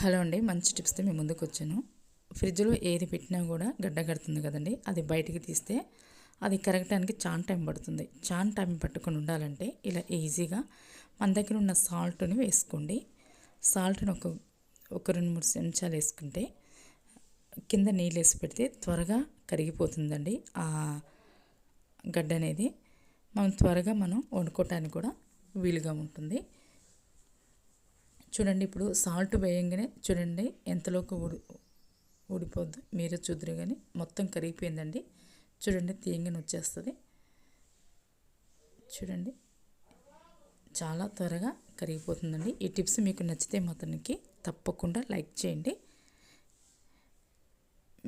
Hello అండి మంచి టిప్స్తో మేము ముందుకు వచ్చాను ఫ్రిడ్జ్లో ఏది పెట్టినా కూడా గడ్డ కడుతుంది కదండి అది బయటికి తీస్తే అది కరగటానికి చాలా టైం పడుతుంది. చాలా టైం పట్టుకొని ఉండాలంటే ఇలా ఈజీగా మన దగ్గర ఉన్న సాల్ట్ని వేసుకోండి. సాల్ట్ని ఒక ఒక రెండు మూడు చెంచాలు వేసుకుంటే కింద నీళ్ళు వేసి పెడితే త్వరగా కరిగిపోతుందండి ఆ గడ్డ అనేది మనం త్వరగా మనం వండుకోవటానికి కూడా వీలుగా ఉంటుంది. చూడండి ఇప్పుడు సాల్ట్ వేయంగానే చూడండి ఎంతలోకి ఊడి ఊడిపోద్దు. మీరే చూద్దరు కానీ మొత్తం కరిగిపోయిందండి. చూడండి తీయంగానే వచ్చేస్తుంది. చూడండి చాలా త్వరగా కరిగిపోతుందండి. ఈ టిప్స్ మీకు నచ్చితే మాత్రానికి తప్పకుండా లైక్ చేయండి.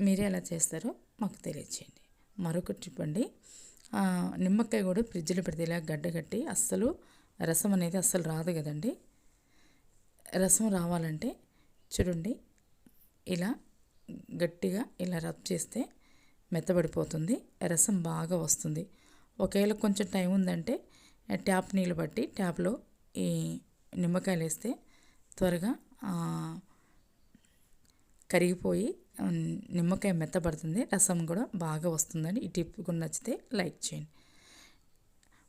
మీరే ఎలా చేస్తారో మాకు తెలియచేయండి. మరొక టిప్ అండి నిమ్మకాయ కూడా ఫ్రిడ్జ్లో పెడితే ఇలా గడ్డగట్టి అస్సలు రసం అనేది అస్సలు రాదు కదండి. రసం రావాలంటే చూడండి ఇలా గట్టిగా ఇలా రబ్ చేస్తే మెత్తబడిపోతుంది రసం బాగా వస్తుంది. ఒకవేళ కొంచెం టైం ఉందంటే ట్యాప్ నీళ్ళు బట్టి ట్యాప్లో ఈ నిమ్మకాయలు వేస్తే త్వరగా కరిగిపోయి నిమ్మకాయ మెత్తబడుతుంది రసం కూడా బాగా వస్తుందని ఈ టిప్ కూడా నచ్చితే లైక్ చేయండి.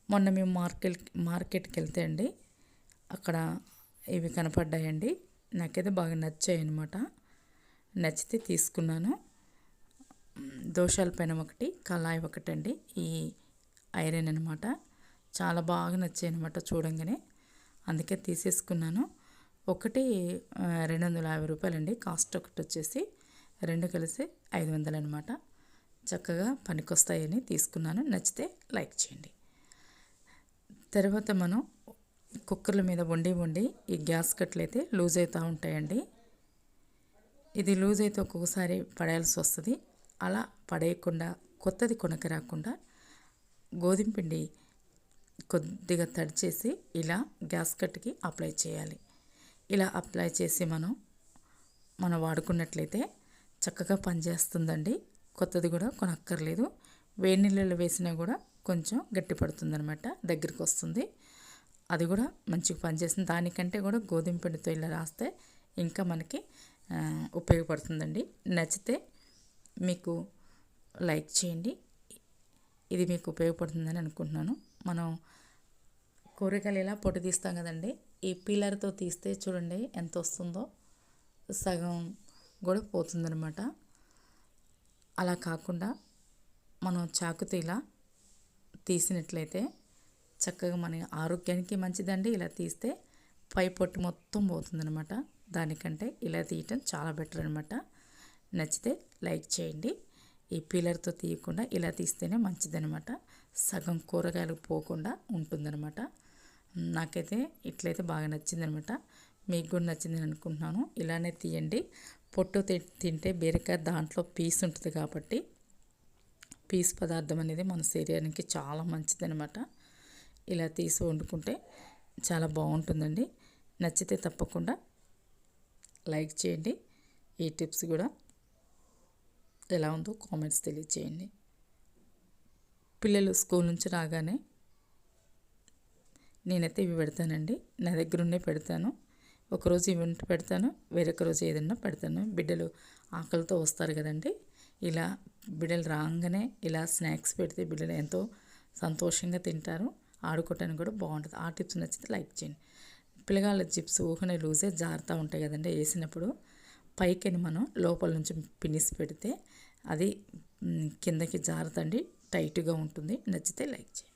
మొన్న మేము మార్కెట్ మార్కెట్కి వెళ్తే అండి అక్కడ ఇవి కనపడ్డాయండి. నాకైతే బాగా నచ్చాయి అనమాట నచ్చితే తీసుకున్నాను. దోషాల పైన ఒకటి కళాయి ఒకటి అండి ఈ ఐరన్ అనమాట చాలా బాగా నచ్చాయి అనమాట చూడంగానే. అందుకే తీసేసుకున్నాను. ఒకటి రెండు వందల యాభై రూపాయలండి. కాస్ట్ ఒకటి వచ్చేసి రెండు కలిసి ఐదు వందలు అనమాట చక్కగా పనికొస్తాయని తీసుకున్నాను. నచ్చితే లైక్ చేయండి. తర్వాత మనం కుక్కర్ల మీద వండి వండి ఈ గ్యాస్ కట్లు అయితే లూజ్ అవుతూ ఉంటాయండి. ఇది లూజ్ అయితే ఒక్కొక్కసారి పడేయాల్సి వస్తుంది. అలా పడేయకుండా కొత్తది కొనక రాకుండా గోధుమ పిండి కొద్దిగా తడిచేసి ఇలా గ్యాస్ కట్కి అప్లై చేయాలి. ఇలా అప్లై చేసి మనం మనం వాడుకున్నట్లయితే చక్కగా పనిచేస్తుందండి. కొత్తది కూడా కొనక్కర్లేదు. వేడి నీళ్ళలో వేసినా కూడా కొంచెం గట్టి పడుతుందనమాట దగ్గరికి వస్తుంది అది కూడా మంచిగా పనిచేస్తుంది. దానికంటే కూడా గోధుమ పిండితో ఇలా రాస్తే ఇంకా మనకి ఉపయోగపడుతుందండి. నచ్చితే మీకు లైక్ చేయండి. ఇది మీకు ఉపయోగపడుతుందని అనుకుంటున్నాను. మనం కూరగాయలు ఎలా పొట్టు తీస్తాం కదండి ఈ పీలర్తో తీస్తే చూడండి ఎంత వస్తుందో సగం కూడా పోతుందనమాట అలా కాకుండా మనం చాకుతో ఇలా తీసినట్లయితే చక్కగా మన ఆరోగ్యానికి మంచిదండి. ఇలా తీస్తే పై పొట్టు మొత్తం పోతుందనమాట దానికంటే ఇలా తీయటం చాలా బెటర్ అనమాట నచ్చితే లైక్ చేయండి. ఈ పిల్లర్తో తీయకుండా ఇలా తీస్తేనే మంచిదనమాట సగం కూరగాయలు పోకుండా ఉంటుందన్నమాట. నాకైతే ఇట్లయితే బాగా నచ్చిందనమాట మీకు కూడా నచ్చిందని అనుకుంటున్నాను. ఇలానే తీయండి. పొట్టు తింటే బీరకాయ దాంట్లో పీస్ ఉంటుంది కాబట్టి పీస్ పదార్థం అనేది మన శరీరానికి చాలా మంచిదనమాట ఇలా తీసి వండుకుంటే చాలా బాగుంటుందండి. నచ్చితే తప్పకుండా లైక్ చేయండి. ఈ టిప్స్ కూడా ఎలా ఉందో కామెంట్స్ తెలియచేయండి. పిల్లలు స్కూల్ నుంచి రాగానే నేనైతే ఇవి పెడతానండి. నా దగ్గర ఉండే పెడతాను ఒకరోజు ఇవి పెడతాను. వేరొక రోజు ఏదన్నా పెడతాను. బిడ్డలు ఆకలితో వస్తారు కదండి. ఇలా బిడ్డలు రాగానే ఇలా స్నాక్స్ పెడితే బిడ్డలు ఎంతో సంతోషంగా తింటారు. ఆడుకోవటానికి కూడా బాగుంటుంది. ఆ టిప్స్ నచ్చితే లైక్ చేయండి. పిల్లగాళ్ళ చిప్స్ ఊహనే లూజే జారుతూ ఉంటాయి కదండి. వేసినప్పుడు పైకని మనం లోపల నుంచి పినిసి పెడితే అది కిందకి జారుతండి టైట్గా ఉంటుంది. నచ్చితే లైక్ చేయండి.